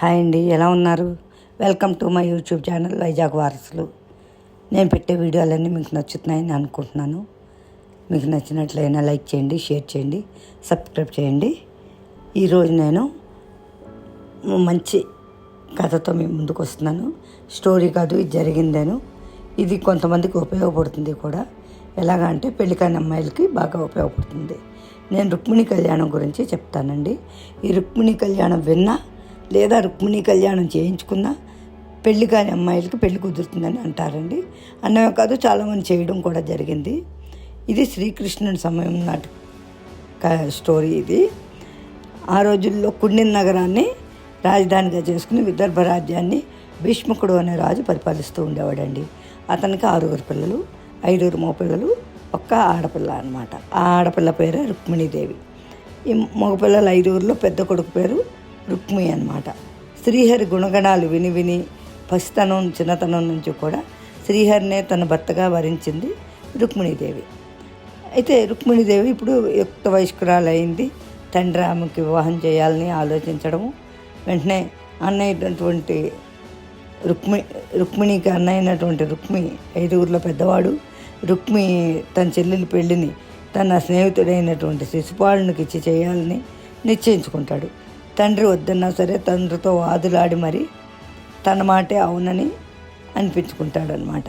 Hi అండి ఎలా ఉన్నారు? Welcome to my YouTube channel Vizag వారసులు నేను పెట్టే వీడియోలన్నీ మీకు నచ్చుతున్నాయని అనుకుంటున్నాను. మీకు నచ్చినట్లయినా లైక్ చేయండి షేర్ చేయండి సబ్స్క్రైబ్ చేయండి. ఈరోజు నేను మంచి కథతో మీ ముందుకు వస్తున్నాను. స్టోరీ కాదు ఇది జరిగిందేను. ఇది కొంతమందికి ఉపయోగపడుతుంది కూడా. ఎలాగంటే పెళ్ళికాని అమ్మాయిలకి బాగా ఉపయోగపడుతుంది. నేను రుక్మిణి కళ్యాణం గురించి చెప్తానండి. ఈ రుక్మిణి కళ్యాణం విన్నా లేదా రుక్మిణి కళ్యాణం చేయించుకున్నా పెళ్ళి కాని అమ్మాయిలకి పెళ్ళి కుదురుతుందని అంటారండి. అన్నమే కాదు చాలామంది చేయడం కూడా జరిగింది. ఇది శ్రీకృష్ణుడి సమయం నాటి స్టోరీ ఇది. ఆ రోజుల్లో కుండిన్ నగరాన్ని రాజధానిగా చేసుకుని విదర్భ రాజ్యాన్ని భీష్ముకుడు అనే రాజు పరిపాలిస్తూ ఉండేవాడండి. అతనికి ఆరుగురు పిల్లలు ఐదుగురు మగపిల్లలు ఒక్క ఆడపిల్ల అన్నమాట. ఆ ఆడపిల్ల పేరే రుక్మిణీదేవి. ఈ మగపిల్లల ఐదుగురిలో పెద్ద కొడుకు పేరు రుక్మి అనమాట శ్రీహరి గుణగణాలు విని విని పసితనం చిన్నతనం నుంచి కూడా శ్రీహరినే తన భర్తగా వరించింది రుక్మిణీదేవి. అయితే రుక్మిణీదేవి ఇప్పుడు యుక్త వయస్కురాలైంది. తండ్రి ఆమెకి వివాహం చేయాలని ఆలోచించడము వెంటనే అన్నయ్యటువంటి రుక్మి రుక్మిణికి అన్నయ్య అయినటువంటి రుక్మి ఐదుగురిలో పెద్దవాడు. రుక్మి తన చెల్లెలి పెళ్ళిని తన స్నేహితుడైనటువంటి శిశుపాలునికి ఇచ్చి చేయాలని నిశ్చయించుకుంటాడు. తండ్రి వద్దన్నా సరే తండ్రితో వాదులాడి మరి తన మాటే అవునని అనిపించుకుంటాడనమాట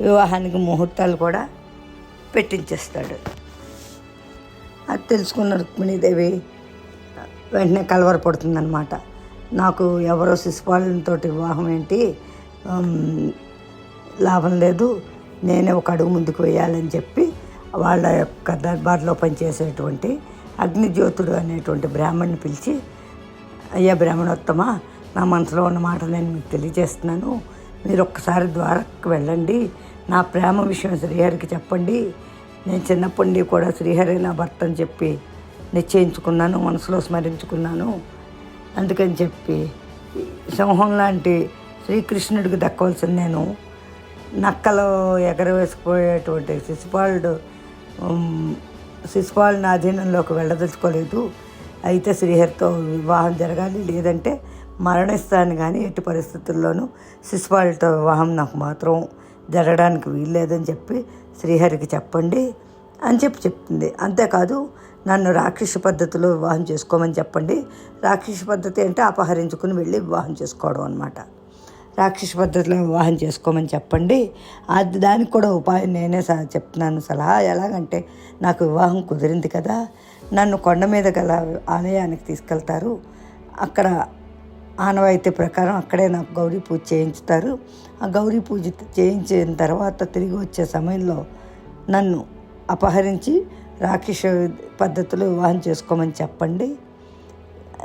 వివాహానికి ముహూర్తాలు కూడా పెట్టించేస్తాడు. అది తెలుసుకున్న రుక్మిణీదేవి వెంటనే కలవరపడుతుందనమాట నాకు ఎవరో శిశుపాలతో వివాహం ఏంటి? లాభం లేదు. నేనే ఒక అడుగు ముందుకు వేయాలని చెప్పి వాళ్ళ యొక్క దర్బార్లో పనిచేసేటువంటి అగ్నిజ్యోతుడు అనేటువంటి బ్రాహ్మణ్ని పిలిచి అయ్యా బ్రాహ్మణోత్తమ నా మనసులో ఉన్న మాట నేను మీకు తెలియజేస్తున్నాను. మీరు ఒక్కసారి ద్వారకు వెళ్ళండి. నా ప్రేమ విషయం శ్రీహరికి చెప్పండి. నేను చిన్నప్పటి కూడా శ్రీహరి నా భర్త అని చెప్పి నిశ్చయించుకున్నాను మనసులో స్మరించుకున్నాను. అందుకని చెప్పి సింహం లాంటి శ్రీకృష్ణుడికి దక్కవలసింది నేను. నక్కలో ఎగరవేసుకుపోయేటువంటి శిశుపాలుడు ఉమ్, శిశుపాలుని అధీనంలోకి వెళ్ళదలుచుకోలేదు. అయితే శ్రీహరితో వివాహం జరగాలి. లేదంటే మరణిస్తాను కానీ ఎట్టి పరిస్థితుల్లోనూ శిశుపాలతో వివాహం నాకు మాత్రం జరగడానికి వీల్లేదని చెప్పి శ్రీహరికి చెప్పండి అని చెప్పి చెప్తుంది. అంతేకాదు నన్ను రాక్షస పద్ధతిలో వివాహం చేసుకోమని చెప్పండి. రాక్షస పద్ధతి అంటే అపహరించుకుని వెళ్ళి వివాహం చేసుకోవడం అనమాట రాక్షస పద్ధతిలో వివాహం చేసుకోమని చెప్పండి. అది దానికి కూడా ఉపాయం నేనే స చెప్తున్నాను. సలహా ఎలాగంటే నాకు వివాహం కుదిరింది కదా. నన్ను కొండ మీద గల ఆలయానికి తీసుకెళ్తారు. అక్కడ ఆనవాయితీ ప్రకారం అక్కడే నాకు గౌరీ పూజ చేయించుతారు. ఆ గౌరీ పూజ చేయించిన తర్వాత తిరిగి వచ్చే సమయంలో నన్ను అపహరించి రాక్షస పద్ధతిలో వివాహం చేసుకోమని చెప్పండి.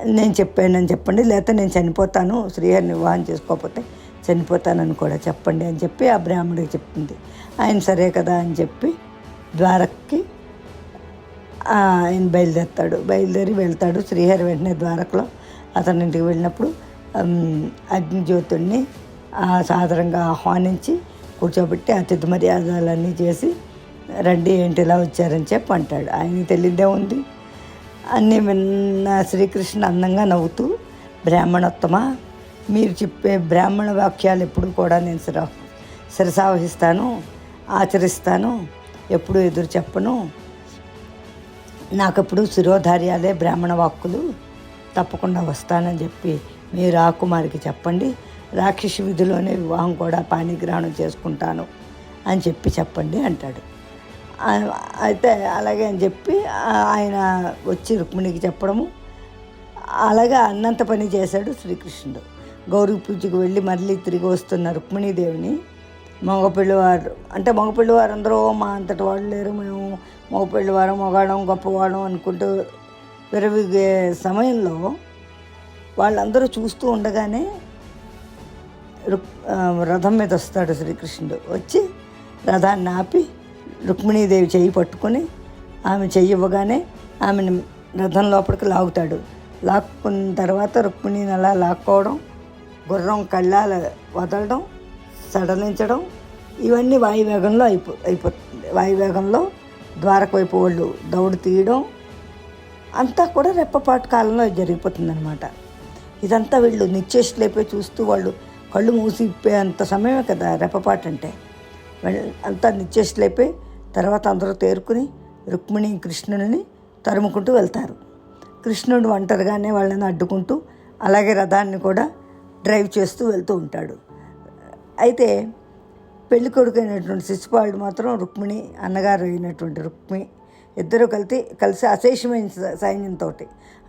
నేను చెప్పానని చెప్పండి. లేకపోతే నేను చనిపోతాను. శ్రీహరిని వివాహం చేసుకోకపోతే చనిపోతానని కూడా చెప్పండి అని చెప్పి ఆ బ్రాహ్మడికి చెప్తుంది ఆయన సరే కదా అని చెప్పి ద్వారక్కి ఆయన బయలుదేరుతాడు. బయలుదేరి వెళ్తాడు శ్రీహరి వెంటనే ద్వారకలో. అతని ఇంటికి వెళ్ళినప్పుడు అగ్నిజ్యోతుడిని సాధారణంగా ఆహ్వానించి కూర్చోబెట్టి అతిథి మర్యాదలన్నీ చేసి రండి ఏంటి ఇలా వచ్చారని చెప్పి అంటాడు. ఆయనకి తెలియదే ఉంది. అన్నీ విన్న శ్రీకృష్ణ అందంగా నవ్వుతూ బ్రాహ్మణోత్తమ మీరు చెప్పే బ్రాహ్మణ వాక్యాలు ఎప్పుడు కూడా నేను శిర శిరసావహిస్తాను ఆచరిస్తాను ఎప్పుడు ఎదురు చెప్పను నాకప్పుడు శిరోధార్యాలే బ్రాహ్మణ వాక్కులు. తప్పకుండా వస్తానని చెప్పి మీ రాకుమారికి చెప్పండి. రాక్షసి విధిలోనే వివాహం కూడా పాణిగ్రహణం చేసుకుంటాను అని చెప్పి చెప్పండి అంటాడు. అయితే అలాగే అని చెప్పి ఆయన వచ్చి రుక్మిణికి చెప్పడము. అలాగే అన్నంత పని చేశాడు శ్రీకృష్ణుడు. గౌరీ పూజకు వెళ్ళి మళ్ళీ తిరిగి వస్తున్న రుక్మిణీదేవిని మగపిల్లివారు. అంటే మగపిల్లివారు అందరూ మా అంతటి వాళ్ళు లేరు. మేము మగపిల్లివారం మగాడం గొప్పవాడం అనుకుంటూ విరవిగే సమయంలో వాళ్ళందరూ చూస్తూ ఉండగానే రుక్ రథం మీద వస్తాడు శ్రీకృష్ణుడు. వచ్చి రథాన్ని ఆపి రుక్మిణీదేవి చెయ్యి పట్టుకొని ఆమె చెయ్యి ఇవ్వగానే ఆమెను రథం లోపలికి లాగుతాడు. లాక్కున్న తర్వాత రుక్మిణిని అలా లాక్కోవడం గుర్రం కళ్ళాల వదలడం సడలించడం ఇవన్నీ వాయువేగంలో అయిపో అయిపోతుంది వాయువేగంలో ద్వారక వైపు వాళ్ళు దౌడు తీయడం అంతా కూడా రెప్పపాటు కాలంలో జరిగిపోతుంది అనమాట ఇదంతా వీళ్ళు నిశ్చేష్లేపే చూస్తూ వాళ్ళు కళ్ళు మూసిపోయేంత సమయమే కదా రెప్పపాటు అంటే. అంతా నిశ్చేష్లేపే తర్వాత అందరూ తేరుకుని రుక్మిణి కృష్ణుని తరుముకుంటూ వెళ్తారు. కృష్ణుడు ఒంటరిగానే వాళ్ళని అడ్డుకుంటూ అలాగే రథాన్ని కూడా డ్రైవ్ చేస్తూ వెళ్తూ ఉంటాడు. అయితే పెళ్ళి కొడుకు అయినటువంటి శిశుపాలుడు మాత్రం రుక్మిణి అన్నగారు అయినటువంటి రుక్మి ఇద్దరు కలిసి కలిసి అశేషమైన సైన్యంతో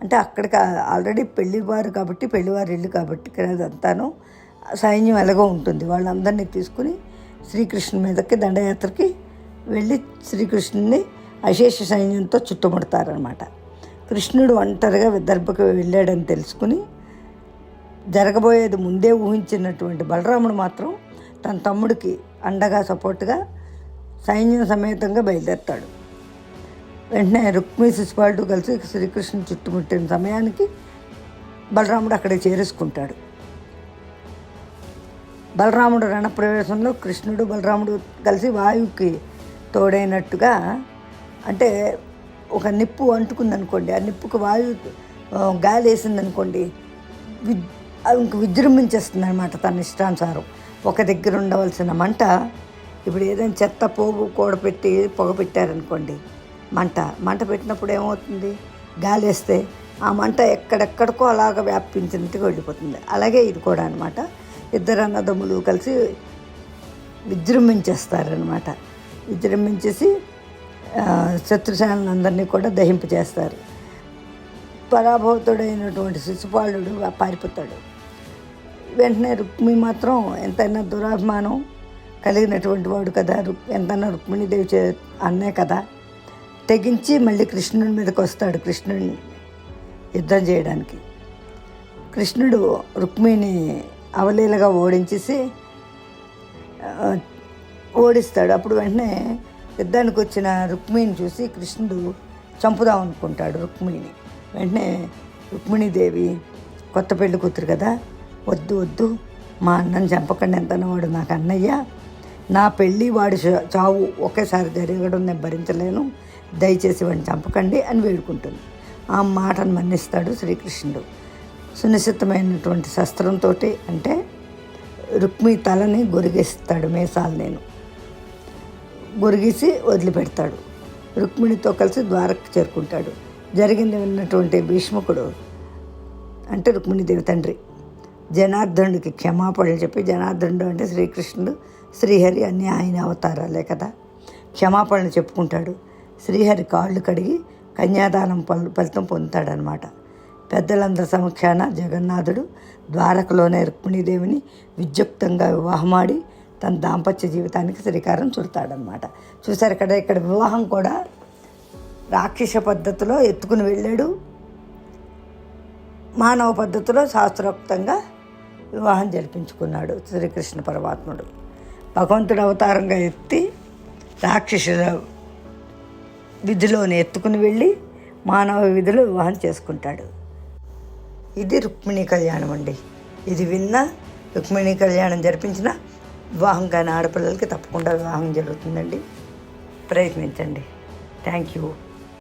అంటే అక్కడికి ఆల్రెడీ పెళ్ళివారు కాబట్టి పెళ్ళివారు ఇల్లు కాబట్టి ఇక్కడ అదంతాను సైన్యం ఎలాగో ఉంటుంది. వాళ్ళందరినీ తీసుకుని శ్రీకృష్ణుని మీదకి దండయాత్రకి వెళ్ళి శ్రీకృష్ణుని అశేష సైన్యంతో చుట్టుముడతారనమాట కృష్ణుడు ఒంటరిగా విదర్భకు వెళ్ళాడని తెలుసుకుని జరగబోయేది ముందే ఊహించినటువంటి బలరాముడు మాత్రం తన తమ్ముడికి అండగా సపోర్ట్గా సైన్యం సమేతంగా బయలుదేరుతాడు. వెంటనే రుక్మి శిశుపాలుడు కలిసి శ్రీకృష్ణుని చుట్టుముట్టిన సమయానికి బలరాముడు అక్కడ చేరేసుకుంటాడు. బలరాముడు రణప్రవేశంలో కృష్ణుడు బలరాముడు కలిసి వాయువుకి తోడైనట్టుగా అంటే ఒక నిప్పు అంటుకుందనుకోండి ఆ నిప్పుకు వాయువు గాలి వేసిందనుకోండి విద్ ఇంక విజృంభించేస్తుంది అనమాట తన ఇష్టానుసారం. ఒక దగ్గర ఉండవలసిన మంట ఇప్పుడు ఏదైనా చెత్త పోగు కూడపెట్టి పొగ పెట్టారనుకోండి మంట మంట పెట్టినప్పుడు ఏమవుతుంది? గాలి వేస్తే ఆ మంట ఎక్కడెక్కడికో అలాగ వ్యాపించినట్టుగా వెళ్ళిపోతుంది. అలాగే ఇది కూడా అనమాట ఇద్దరు అన్నదమ్ములు కలిసి విజృంభించేస్తారనమాట విజృంభించేసి శత్రుశాలను అందరినీ కూడా దహింపజేస్తారు. పరాభూతుడైనటువంటి శిశుపాలుడు పారిపోతాడు. వెంటనే రుక్మి మాత్రం ఎంతైనా దురాభిమానం కలిగినటువంటి వాడు కదా. రుక్ ఎంతైనా రుక్మిణీదేవి చే అన్నే కదా. తెగించి మళ్ళీ కృష్ణుడి మీదకి వస్తాడు కృష్ణుడిని యుద్ధం చేయడానికి. కృష్ణుడు రుక్మిణిని అవలీలగా ఓడించేసి ఓడిస్తాడు. అప్పుడు వెంటనే యుద్ధానికి వచ్చిన రుక్మిణిని చూసి కృష్ణుడు చంపుదాం అనుకుంటాడు రుక్మిణిని. వెంటనే రుక్మిణీదేవి కొత్త పెళ్ళి కూతురు కదా వద్దు వద్దు మా అన్నని చంపకండి ఎంత వాడు నాకు అన్నయ్య నా పెళ్ళి వాడి చా- చావు ఒకేసారి జరగడం నేను భరించలేను దయచేసి వాడిని చంపకండి అని వేడుకుంటుంది. ఆ మాటను మన్నిస్తాడు శ్రీకృష్ణుడు. సునిశ్చితమైనటువంటి శస్త్రంతో అంటే రుక్మి తలని గొరిగేస్తాడు మేసాలు నేను. గొరిగేసి వదిలిపెడతాడు. రుక్మిణితో కలిసి ద్వారకు చేరుకుంటాడు. జరిగింది విన్నటువంటి భీష్మకుడు అంటే రుక్మిణిదేవి తండ్రి. జనార్దనుడికి క్షమాపణలు చెప్పి జనార్దనుడు అంటే శ్రీకృష్ణుడు శ్రీహరి అన్ని ఆయన అవతారాలే కదా. క్షమాపణలు చెప్పుకుంటాడు. శ్రీహరి కాళ్ళు కడిగి కన్యాదానం ఫలితం పొందుతాడనమాట పెద్దలందరి సమక్షాన జగన్నాథుడు ద్వారకలోనే రుక్మిణీదేవిని విద్యుక్తంగా వివాహమాడి తన దాంపత్య జీవితానికి శ్రీకారం చుడతాడనమాట చూసారు ఇక్కడ ఇక్కడ వివాహం కూడా రాక్షస పద్ధతిలో ఎత్తుకుని వెళ్ళాడు. మానవ పద్ధతిలో శాస్త్రోక్తంగా వివాహం జరిపించుకున్నాడు శ్రీకృష్ణ పరమాత్ముడు. భగవంతుడు అవతారంగా ఎత్తి రాక్షస విధిలోని ఎత్తుకుని వెళ్ళి మానవ విధిలో వివాహం చేసుకుంటాడు. ఇది రుక్మిణీ కళ్యాణం అండి. ఇది విన్న రుక్మిణీ కళ్యాణం జరిపించిన వివాహం కాని ఆడపిల్లలకి తప్పకుండా వివాహం జరుగుతుందండి. ప్రయత్నించండి. Thank you.